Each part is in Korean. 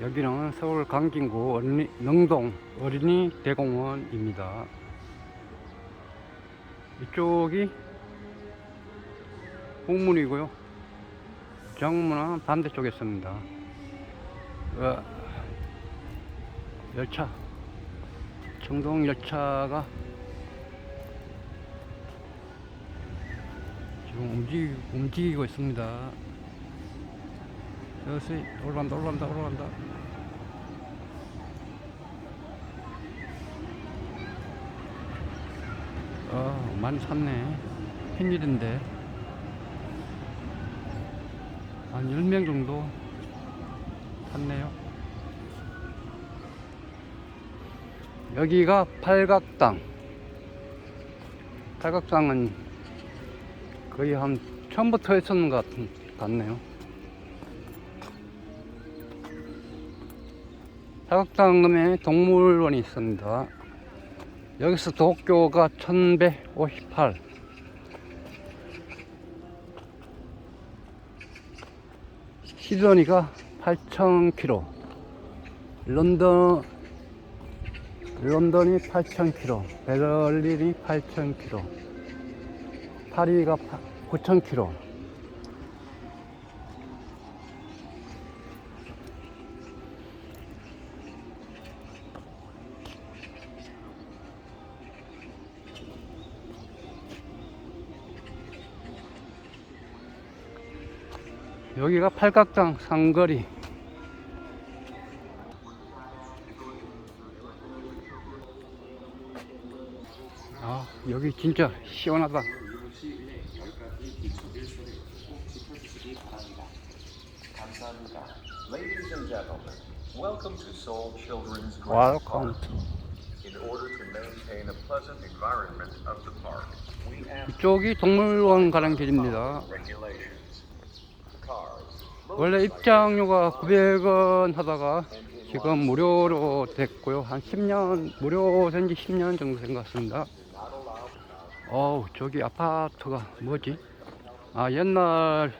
여기는 서울 강진구 어린이, 능동 어린이 대공원입니다. 이쪽이 북문이고요. 정문은 반대쪽에 있습니다. 어, 열차, 청동 열차가 지금 움직이, 움직이고 있습니다. 여기 올라간다, 올라간다, 올라간다. 어, 많이 샀네. 팬일인데. 한 10명 정도 샀네요. 여기가 팔각당. 팔각당은 거의 한 처음부터 했었는 것 같은, 같네요. 팔각당금에 동물원이 있습니다. 여기서 도쿄가 1158. 시드니가 8000km. 런던, 런던이 8000km. 베를린이 8000km. 파리가 9000km. 여기가 팔각당 상거리. 아, 여기 진짜 시원하다. welcome to Seoul Children's Grand 웰컴. Park. In order to maintain a pleasant environment of the park, we ask 이쪽이 동물원 가는 길입니다. regulations. 원래 입장료가 900원 하다가 지금 무료로 됐고요. 한 10년, 무료 된지 10년 정도 된 것 같습니다. 어우, 저기 아파트가 뭐지? 아, 옛날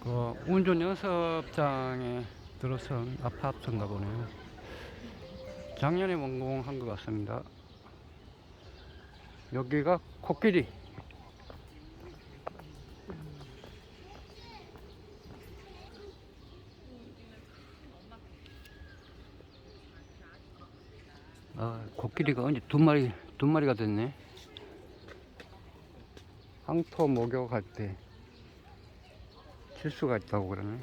그 운전 연습장에 들어선 아파트인가 보네요. 작년에 완공한 것 같습니다. 여기가 코끼리. 아, 코끼리가 언제 두 마리, 두 마리가 됐네. 항토 목욕할 때 실수가 있다고 그러네.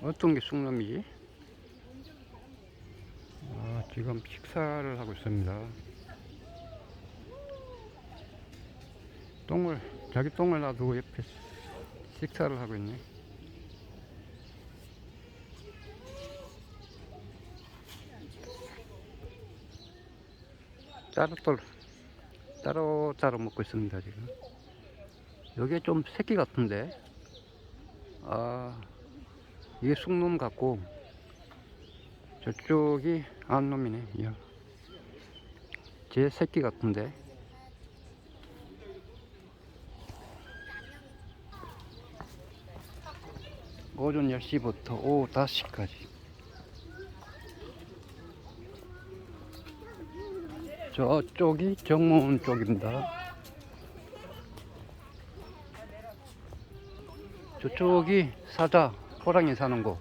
어떤 게 쑥놈이지? 아, 지금 식사를 하고 있습니다. 똥을, 자기 똥을 놔두고 옆에 식사를 하고 있네. 따로 또 따로 따로 먹고 있습니다 지금. 여기에 좀 새끼 같은데. 아 이게 쑥놈 같고 저쪽이 암놈이네. 야. 제 새끼 같은데. 오전 10시부터 오후 5시까지. 저쪽이 정문 쪽입니다. 저쪽이 사자, 호랑이 사는 곳.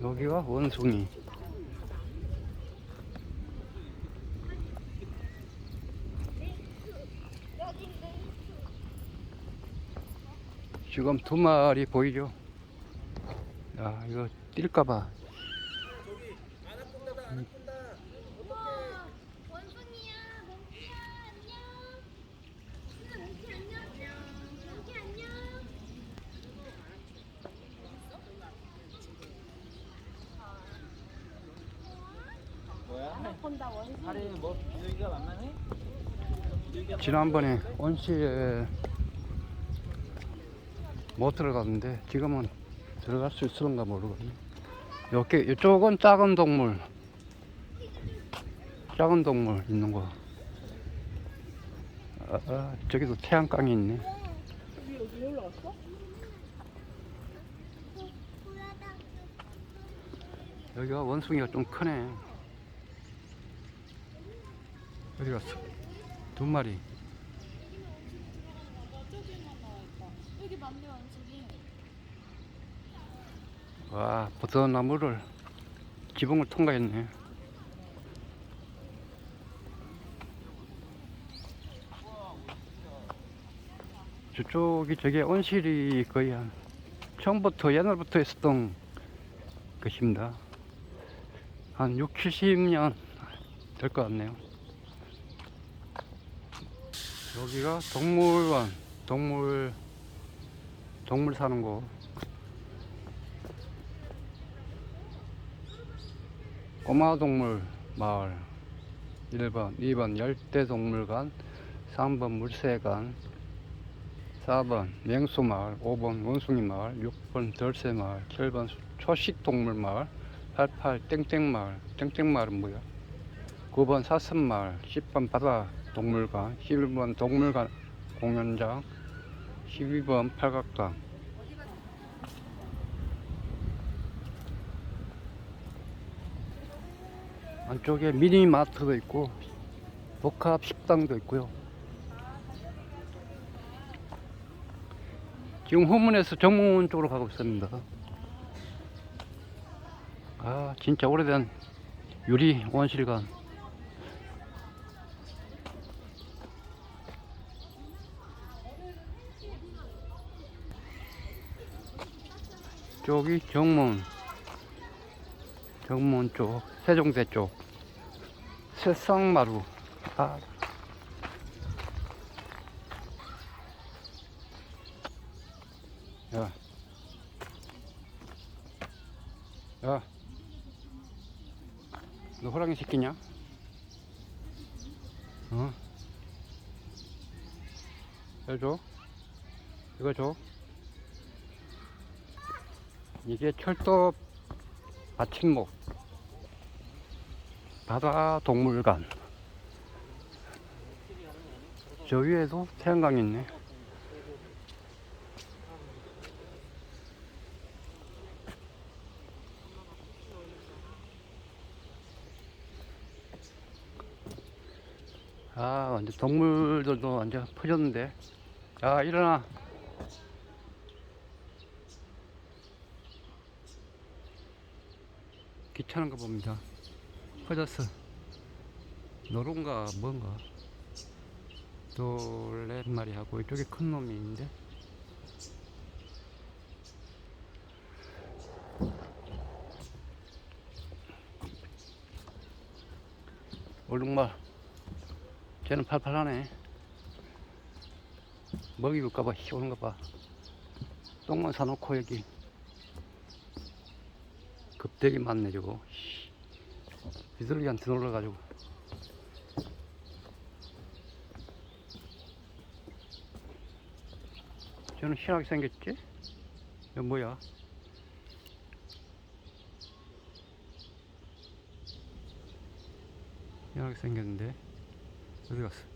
여기가 원숭이. 지금 두 마리 보이죠? 야, 이거 뛸까봐. 원숭이야, 몽키야, 안녕. 진짜 몽키 안녕. 몽키 안녕. 뭐야? 본다 원숭이. 아래 뭐 비둘기가? 비둘기가 지난번에 온실에 못 들어갔는데 지금은 들어갈 수 있을런가 모르거든요. 여기 이쪽은 작은 동물. 작은 동물 있는 거. 아, 아, 저기도 태양광이 있네. 여기? 보라다. 여기가 원숭이가 좀 크네. 어디 갔어? 두 마리. 여기 맞네 원숭이. 와, 버섯 나무를 지붕을 통과했네. 저쪽이 저게 온실이 거의 한 처음부터 옛날부터 있었던 것입니다. 한 6, 70년 될 것 같네요. 여기가 동물원, 동물, 동물 사는 곳. 꼬마 동물 마을 1번, 2번 열대동물관, 3번 물새관, 4번 맹수마을, 5번 원숭이마을, 6번 덜새마을, 7번 초식동물마을, 88 땡땡마을, 땡땡마을은 뭐야? 9번 사슴마을, 10번 바다동물관, 11번 동물관 공연장, 12번 팔각당, 안쪽에 미니마트도 있고 복합 식당도 있고요. 지금 후문에서 정문 쪽으로 가고 있습니다. 아 진짜 오래된 유리 원실관. 쪽이 정문 정문 쪽 세종대 쪽 새싹마루 아. 야. 야. 너 호랑이 새끼냐? 어? 이거 줘. 이거 줘. 이게 철도 받침목. 바다 동물관. 저 위에도 태양광이 있네. 아, 완전 동물들도 완전 퍼졌는데. 야, 일어나. 귀찮은 거 봅니다. 퍼졌어. 노른가 뭔가 둘넷 마리 하고 이쪽에 큰 놈이 있는데 얼룩말 쟤는 팔팔하네 먹이 줄까봐 오는가 봐 똥만 사놓고 여기 급되게 많네 저거 씨. 비둘기한테 놀러가지고 저는 희한하게 생겼지? 이거 뭐야? 희한하게 생겼는데 어디 갔어?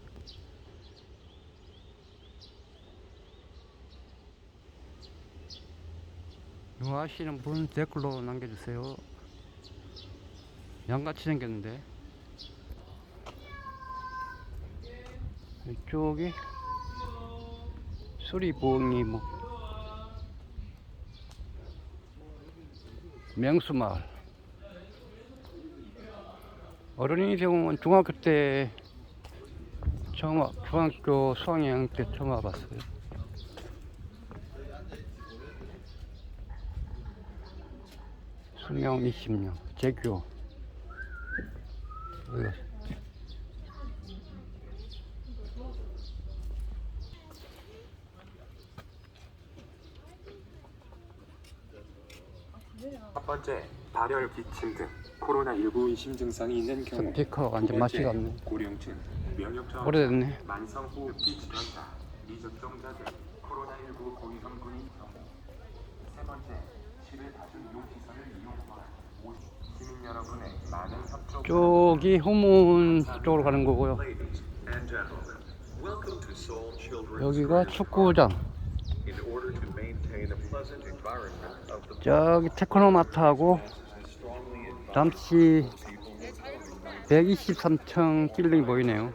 아시는 분 댓글로 남겨주세요. 양같이 생겼는데. 이쪽이 수리봉이 뭐 명수마을. 어른이 병원 중학교 때 처음 와, 중학교 수학여행 때 처음 와봤어요. 수명 20년 재규 어디 갔 번째, 발열, 기침 등 코로나19 의심 증상이 있는 경우 스피커 완전 맛이 없네. 고령층, 면역 오래됐네. 만성 호흡기 질환자, 미접종자들, 코로나19 고위험군인 경우 세 번째, 실을 다중 용시설을 이용과 시민 여러분의 많은 협조 쪽이 호문 쪽으로 가는 거고요. 여기가 축구장. 저기 테크노마트하고 잠시 123층 빌딩 보이네요.